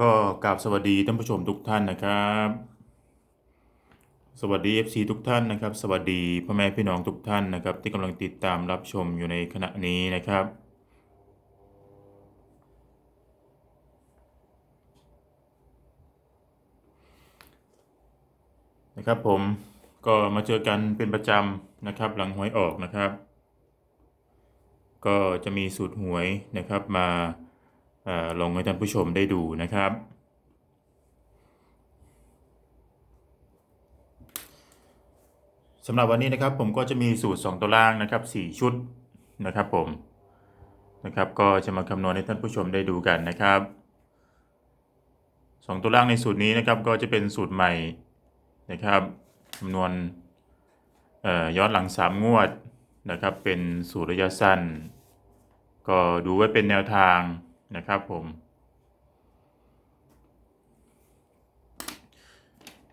ก็กราบสวัสดีท่านผู้ชมทุกท่านนะครับ สวัสดี FC ทุกท่านนะครับ สวัสดีพ่อแม่พี่น้องทุกท่านนะครับ ที่กำลังติดตามรับชมอยู่ในขณะนี้นะครับ นะครับผมก็มาเจอกันเป็นประจำนะครับหลังหวยออกนะครับ ก็จะมีสูตรหวยนะครับมา ลงให้ท่านผู้ชมได้ดูนะครับ สำหรับวันนี้นะครับผมก็จะมีสูตร 2 ตัวล่างนะครับ 4 ชุดนะครับผมนะครับก็จะมาคำนวณให้ท่านผู้ชมได้ดูกันนะครับ 2 ตัวล่างในสูตรนี้นะครับก็จะเป็นสูตรใหม่นะครับคำนวณย้อนหลัง 3 งวดนะครับเป็นสูตรระยะสั้น ก็ดูไว้เป็นแนวทาง นะครับผม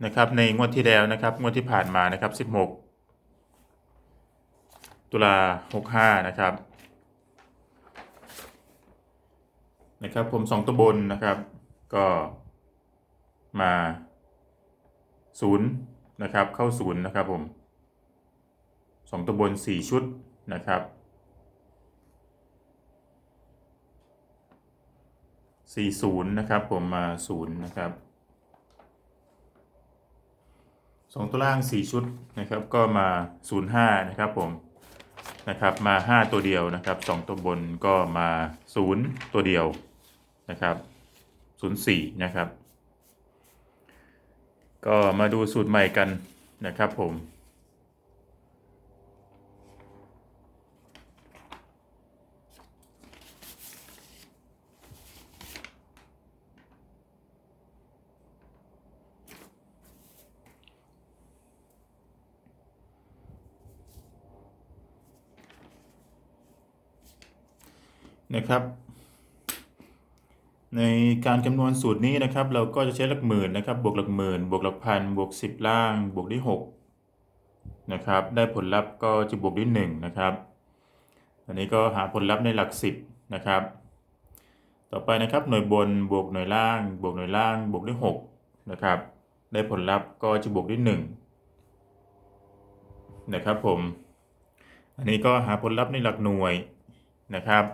นะครับในงวดที่แล้วนะครับงวดที่ผ่านมานะครับ 16 ตุลา65 นะครับนะครับผม2ตัวบนนะครับ ก็มาศูนย์นะครับเข้าศูนย์นะครับผมสองตัวบน4ชุดนะครับ 40 นะครับ ผมมา0นะครับสองตัวล่าง 4 ชุดนะครับ ก็มา 05 นะครับผมนะครับมา 5 ตัวเดียวนะครับ 2 ตัวบนก็มา 0 ตัวเดียวนะครับ04 นะครับ ก็มาดูสูตรใหม่กันนะครับผม นะครับ ในการคำนวณสูตรนี้นะครับ เราก็จะใช้หลักหมื่นนะครับ บวกหลักหมื่น บวกหลักพัน บวก 10 ล่าง บวกด้วย6นะครับ ได้ผลลัพธ์ก็จะบวกด้วย1นะครับ อันนี้ก็หาผลลัพธ์ในหลัก 10นะครับ ต่อไปนะครับ หน่วยบน บวกหน่วยล่าง บวกหน่วยล่าง บวกด้วย6นะครับ ได้ผลลัพธ์ก็จะบวกด้วย1นะครับผม อันนี้ก็หาผลลัพธ์ในหลักหน่วยนะครับ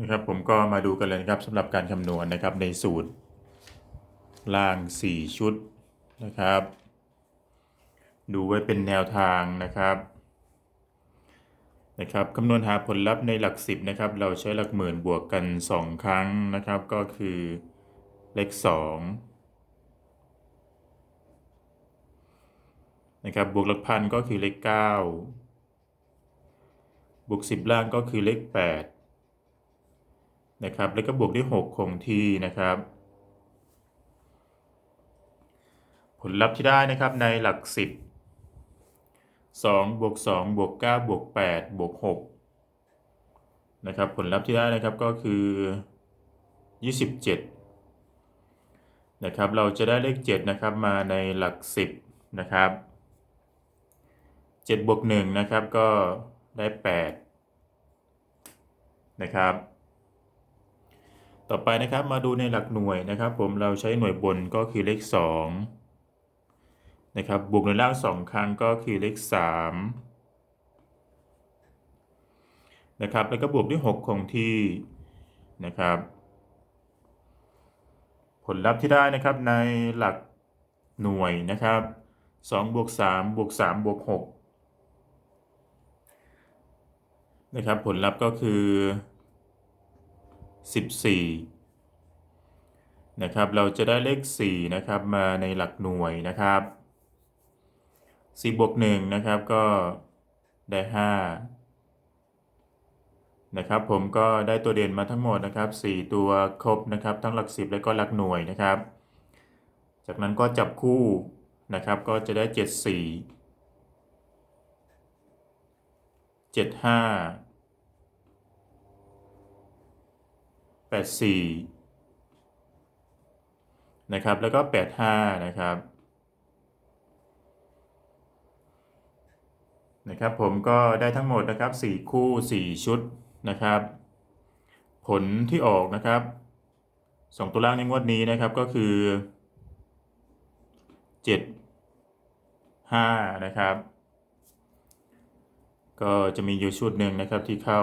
นะครับผมก็มาดูกันเลยนะครับสำหรับการคำนวณนะครับในสูตรล่าง 4 ชุดนะครับ ดูไว้เป็นแนวทางนะครับนะครับคำนวณหาผลลัพธ์ในหลัก 10นะครับเราใช้หลักหมื่นบวกกัน 2 ครั้งนะครับ ก็คือเลข2นะครับบวกหลักพันก็คือเลข 9 บวก 10 ล่างก็คือเลข 8 นะครับ แล้วก็บวกด้วย 6 คงที่นะครับ ผลลัพธ์ที่ได้นะครับในหลัก 10 2บวก2บวก9บวก8บวก6นะครับ ผลลัพธ์ที่ได้นะครับก็คือ 27 นะครับ เราจะได้เลข 7 นะครับมาในหลัก 10 นะครับ7บวก1นะครับก็ได้ 8 นะครับ ต่อไปนะครับมาดูในหลักหน่วยนะครับ ผมเราใช้หน่วยบนก็คือเลข2นะครับบวกหน่วยล่าง 2 ครั้งก็คือเลข3นะครับแล้วก็บวกด้วย 6 คงที่นะครับ ผลลัพธ์ที่ได้นะครับในหลักหน่วยนะครับ2บวก3บวก3บวก6นะครับผลลัพธ์ก็คือ 14 นะครับ เราจะได้เลข 4 นะครับ มาในหลักหน่วยนะครับ4บวก1นะครับก็ได้ 5 นะครับ ผมก็ได้ตัวเด่นมาทั้งหมดนะครับ 4 ตัวครบนะครับ ทั้งหลัก 10 และก็หลักหน่วยนะครับ จากนั้นก็จับคู่นะครับ ก็จะได้ 74 75 84 นะครับ แล้วก็ 85 นะครับ นะครับผมก็ได้ทั้งหมดนะครับ 4 คู่ 4 ชุดนะครับ ผลที่ออกนะครับสองตัวล่างในงวดนี้นะครับก็คือเจ็ดห้านะครับก็จะมีอยู่ชุดหนึ่งนะครับที่เข้า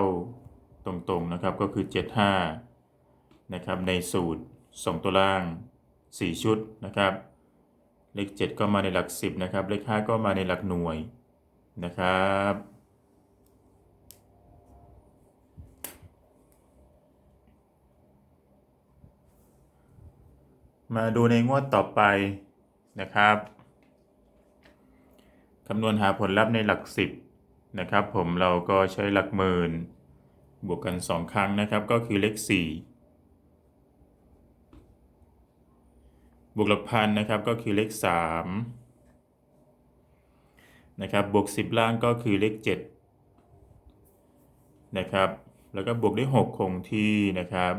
ตรงๆนะครับก็คือ 75 นะครับในสูตร 2 ตัวล่าง 4 ชุดนะครับ เลข 7 ก็มาในหลัก 10นะครับ เลข 5 ก็มาในหลักหน่วยนะครับมาดูในงวดต่อไปนะครับ คำนวณหาผลลัพธ์ในหลัก 10 นะครับ ผมเราก็ใช้หลักหมื่น บวกกัน 2 ครั้งนะครับ ก็คือเลข 4 บวกหลักพันนะครับก็คือเลข3นะครับบวก 10 ล่างก็คือเลข7นะครับแล้วก็บวกด้วย6คงที่นะครับ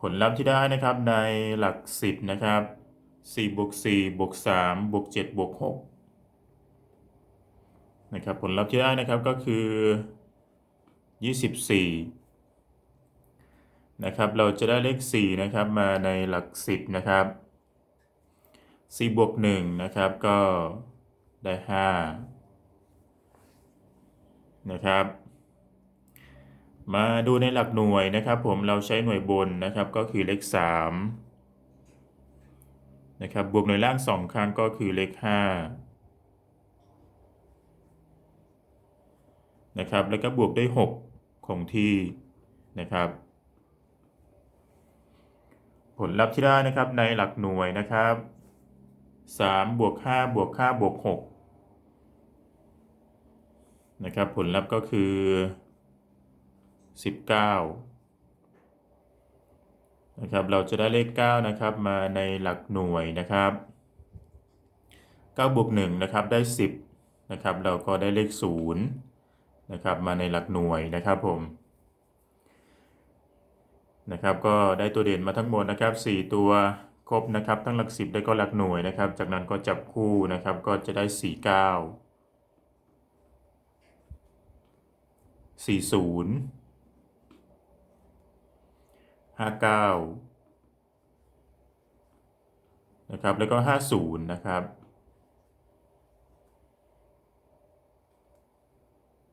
ผลลัพธ์ที่ได้นะครับในหลัก 10นะครับ4บวก4บวก3บวก7บวก6นะครับผลลัพธ์ที่ได้นะครับก็คือ 24 นะครับ เราจะได้เลข4นะครับมาในหลัก 10 นะครับ4บวก1นะครับก็ได้ 5 นะครับ มาดูในหลักหน่วยนะครับ ผมเราใช้หน่วยบนนะครับก็คือเลข3นะครับบวกหน่วยล่าง 2 ครั้งก็คือเลข 5 นะครับ แล้วก็บวกด้วย 6 คงที่นะครับ ผลลัพธ์ที่ได้นะครับในหลักหน่วยนะครับ3บวก5บวก5บวก6นะครับผลลัพธ์ก็คือ 19นะครับเราจะได้เลข 9 นะครับมาในหลักหน่วยนะครับ9บวก1นะครับได้ 10นะครับเราก็ได้เลข0นะครับมาในหลักหน่วยนะครับผม นะครับก็ได้ตัวเด่นมาทั้งหมดนะครับ 4 ตัวครบนะครับทั้งหลัก10ได้ก็หลักหน่วยนะครับ จากนั้นก็จับคู่นะครับก็จะได้ 49 40 59 นะครับ แล้วก็ 50 นะครับ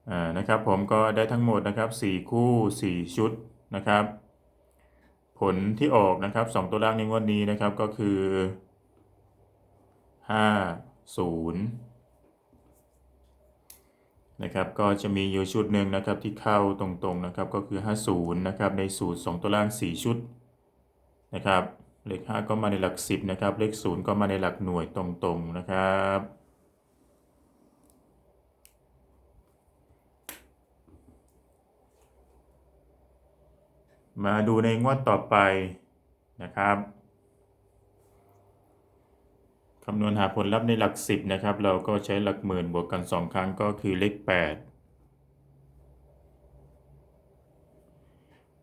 อ่านะครับผมก็ได้ทั้งหมดนะครับ 4 คู่ 4 ชุดนะครับ ผลที่ออกนะครับ 2 ตัวล่างในงวดนี้นะครับก็คือ 50 นะครับ ก็จะมีอยู่ชุดหนึ่งนะครับที่เข้าตรงๆนะครับก็คือ 50 นะครับในสูตร 2 ตัวล่าง 4 ชุดนะครับเลข 5 ก็มาในหลัก 10 นะครับ เลข 0 ก็มาในหลักหน่วยตรงๆนะครับ มาดูในงวดต่อไปนะครับคำนวณหาผลลัพธ์ในหลัก 10นะครับ เราก็ใช้หลักหมื่นบวกกัน 2 ครั้งก็คือเลข 8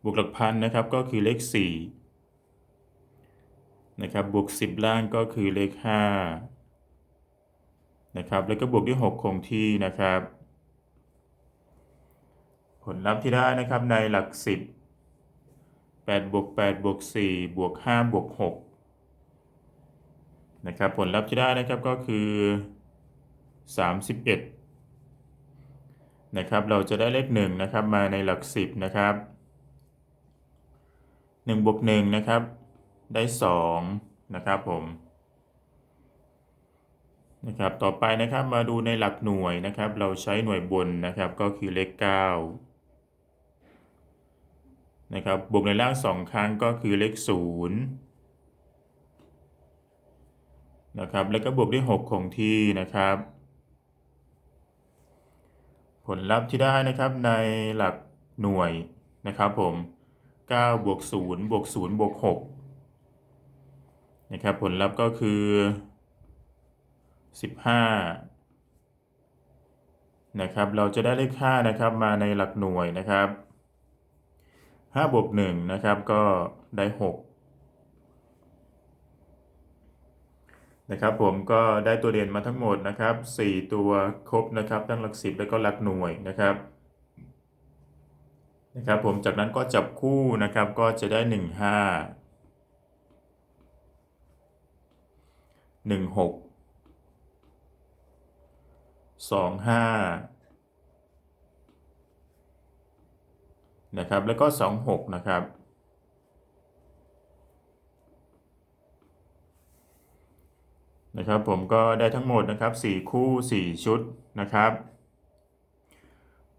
บวกหลักพันนะครับก็คือเลข4นะครับบวก 10 ล่างก็คือเลข5นะครับแล้วก็บวกด้วย 6 คงที่นะครับ ผลลัพธ์ที่ได้นะครับในหลัก 10 8บวก8บวก4บวก5บวก6นะครับผลลัพธ์ที่ได้นะครับก็คือ 31นะครับเราจะได้เลข1นะครับมาในหลัก 10นะครับ1บวก1นะครับได้2นะครับผมนะครับต่อไปนะครับมาดูในหลักหน่วยนะครับ เราใช้หน่วยบนนะครับก็คือเลข 9 นะครับบวกในล่าง2ครั้งก็คือเลข0นะครับแล้วก็บวกด้วย 6 คงที่นะครับ ผลลัพธ์ที่ได้นะครับในหลักหน่วยนะครับผม9บวก0บวก0บวก6นะครับผลลัพธ์ก็คือ 15นะครับเราจะได้เลข5นะครับมาในหลักหน่วยนะครับ 5บวก1นะครับก็ได้ 6 นะครับผมก็ได้ตัวเด่นมาทั้งหมดนะครับ 4 ตัวครบนะครับทั้งหลัก10 แล้วก็หลักหน่วยนะครับนะครับผมจากนั้นก็จับคู่นะครับก็จะได้ 1 5 1 6 2 5 นะครับ แล้วก็ 2 6 นะครับ นะครับผมก็ได้ทั้งหมดนะครับ 4 คู่ 4 ชุดนะครับ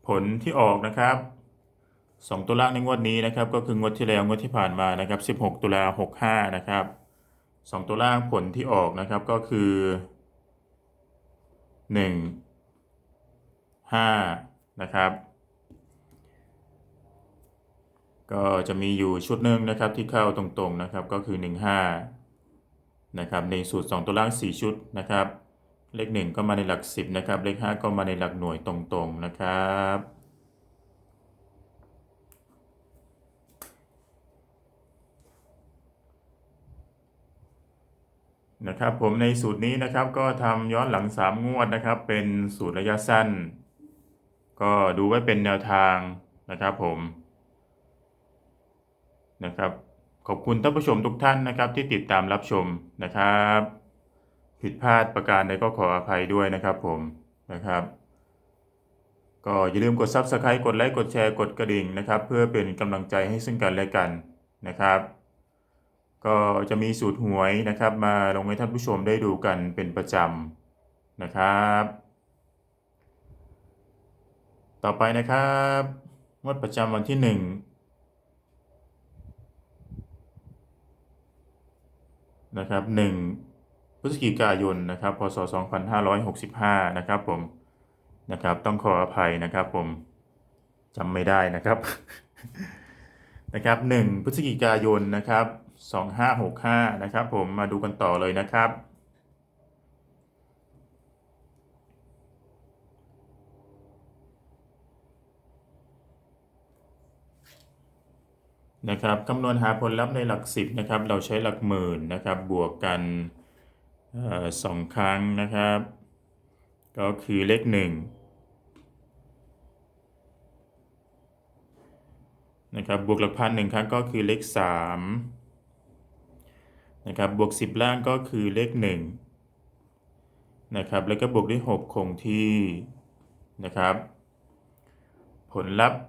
ผลที่ออกนะครับ 2ตัวล่างในงวดนี้นะครับ ก็คืองวดที่แล้วงวดที่ผ่านมานะครับ 16 ตุลา65 นะครับ 2 ตัวล่างผลที่ออกนะครับก็คือ 1 5 นะครับ ก็จะมีอยู่ชุดหนึ่งนะครับที่เข้าตรงๆนะครับก็คือ 15นะครับในสูตร 2 ตัวล่าง 4 ชุดนะครับ เลข 1 ก็มาในหลัก 10นะครับเลข 5 ก็มาในหลักหน่วยตรงๆนะครับนะครับผมในสูตรนี้นะครับก็ทำย้อนหลัง 3 งวดนะครับ เป็นสูตรระยะสั้น ก็ดูไว้เป็นแนวทางนะครับผม นะครับ ขอบคุณท่านผู้ชมทุกท่านนะครับที่ติดตามรับชมนะครับ ผิดพลาดประการใดก็ขออภัยด้วยนะครับผมนะครับ ก็อย่าลืมกด Subscribe กดไลค์กดแชร์กดกระดิ่งนะครับ เพื่อเป็นกำลังใจให้ซึ่งกันและกันนะครับ ก็จะมีสูตรหวยนะครับ มาลงให้ท่านผู้ชมได้ดูกันเป็นประจำนะครับต่อไปนะครับงวดประจำวันที่ 1 นะครับ1พฤศจิกายนนะครับพศ 2565 นะครับผมนะครับต้องขออภัยนะครับผมจำไม่ได้นะครับนะครับ1พฤศจิกายนนะครับ 2565 นะครับผมมาดูกันต่อเลยนะครับ นะครับคำนวณหาผลลัพธ์ในหลัก 10นะครับเราใช้หลักหมื่นนะครับบวกกันออสองครั้งนะครับ ก็คือเลข 1 นะครับบวกหลักพันหนึ่งครั้งก็คือเลข 3 นะครับบวก 10 ล่างก็คือเลข 1 นะครับแล้วก็บวกด้วย 6 คงที่นะครับ ผลลัพธ์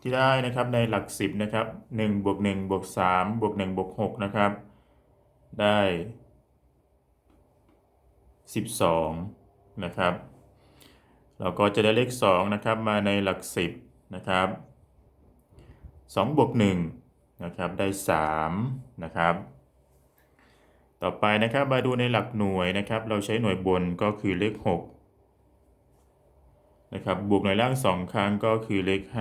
ที่ได้นะครับในหลัก 10นะครับ1บวก1บวก3บวก1บวก6นะครับได้ 12นะครับ เราก็จะได้เลข2นะครับมาในหลัก 10นะครับ2บวก1นะครับได้3นะครับต่อไปนะครับมาดูในหลักหน่วยนะครับ เราใช้หน่วยบนก็คือเลข 6 นะครับ บวกหน่วยล่าง2ครั้งก็คือเลข5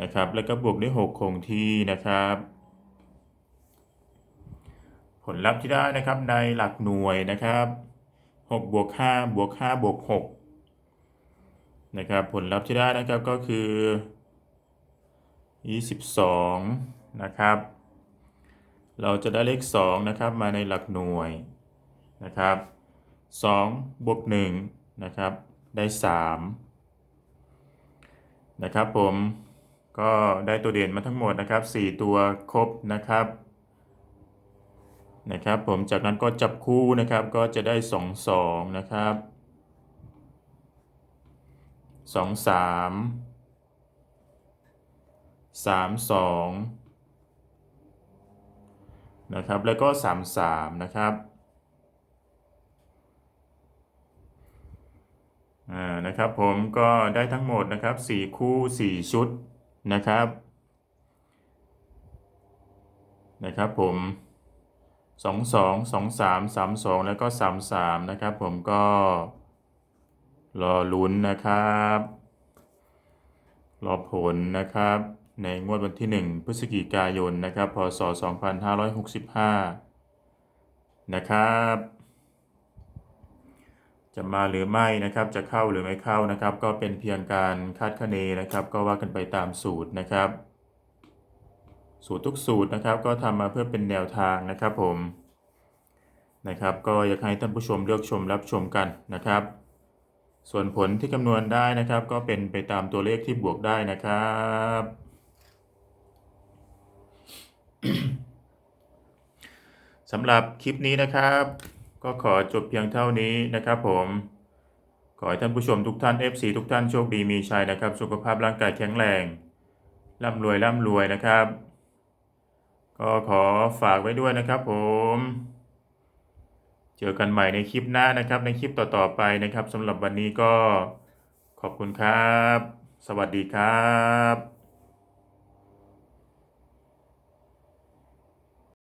นะครับ แล้วก็บวกด้วย6คงที่นะครับ ผลลัพธ์ที่ได้นะครับในหลักหน่วยนะครับ6บวก5บวก5บวก6นะครับผลลัพธ์ที่ได้นะครับก็คือ 22 นะครับ เราจะได้เลข 2 นะครับมาในหลักหน่วยนะครับ 2บวก1นะครับได้3นะครับผมก็ได้ตัวเด่นมาทั้งหมดนะครับ 4 ตัวครบนะครับนะครับผมจากนั้นก็จับคู่นะครับก็จะได้ 2 2 นะครับ 2 3 3 2นะครับแล้วก็ 3 3 นะครับ อ่า นะครับผมก็ได้ทั้งหมดนะครับ 4 คู่ 4 ชุดนะครับนะครับผม 2 2 2 3 3 2 แล้วก็ 3 3 นะครับผมก็รอลุ้นนะครับ รอผลนะครับ ในงวดวันที่ 1 พฤศจิกายนนะครับพศ 2565 นะครับ จะมาหรือไม่นะครับ จะเข้าหรือไม่เข้านะครับ ก็เป็นเพียงการคาดคะเนนะครับ ก็ว่ากันไปตามสูตรนะครับ สูตรทุกสูตรนะครับ ก็ทำมาเพื่อเป็นแนวทางนะครับผมนะครับ ก็อยากให้ท่านผู้ชมเลือกชมรับชมกันนะครับ ส่วนผลที่คำนวณได้นะครับ ก็เป็นไปตามตัวเลขที่บวกได้นะครับสำหรับคลิปนี้นะครับ ก็ขอจบเพียงเท่านี้นะครับผมขอให้ท่านผู้ชมทุกท่าน FC ทุกท่านโชคดีมีชัยนะครับ สุขภาพร่างกายแข็งแรงร่ำรวยร่ำรวยนะครับ ก็ขอฝากไว้ด้วยนะครับผม เจอกันใหม่ในคลิปหน้านะครับ ในคลิปต่อๆไปนะครับสำหรับวันนี้ก็ขอบคุณครับ สวัสดีครับ